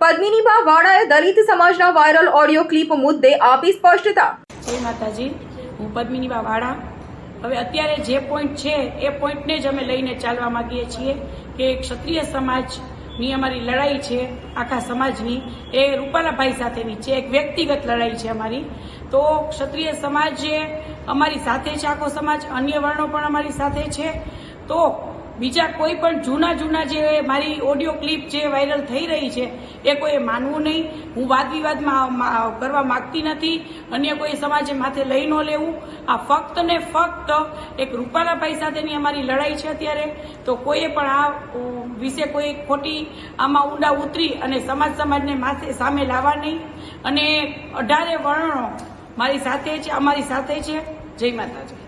પદ્મિનીબા વાળાએ દલિત સમાજના viral audio clip મુદ્દે આપી સ્પષ્ટતા. જય માતાજી, હું પદ્મિનીબા વાળા. હવે અત્યારે જે પોઈન્ટ છે, એ પોઈન્ટને જ અમે લઈને ચાલવા માંગીએ છીએ કે ક્ષત્રિય સમાજની અમારી લડાઈ છે, આખા સમાજની, એ રૂપાલાભાઈ સાથેની છે, એક વ્યક્તિગત લડાઈ છે અમારી. તો ક્ષત્રિય સમાજ અમારી સાથે છે, આખો સમાજ, અન્ય વર્ણો પણ અમારી સાથે છે. તો બીજા કોઈ પણ જૂના જૂના જે મારી ઓડિયો ક્લિપ જે વાયરલ થઈ રહી છે, એ કોઈએ માનવું નહીં. હું વાદ વિવાદમાં કરવા માગતી નથી. અન્ય કોઈ સમાજે માથે લઈ ન લેવું. આ ફક્ત ને ફક્ત એક રૂપાલાભાઈ સાથેની અમારી લડાઈ છે અત્યારે. તો કોઈએ પણ આ વિશે કોઈ ખોટી, આમાં ઊંડા ઉતરી અને સમાજ સમાજને માથે સામે લાવવા નહીં. અને અઢારે વર્ણો મારી સાથે છે, અમારી સાથે છે. જય માતાજી.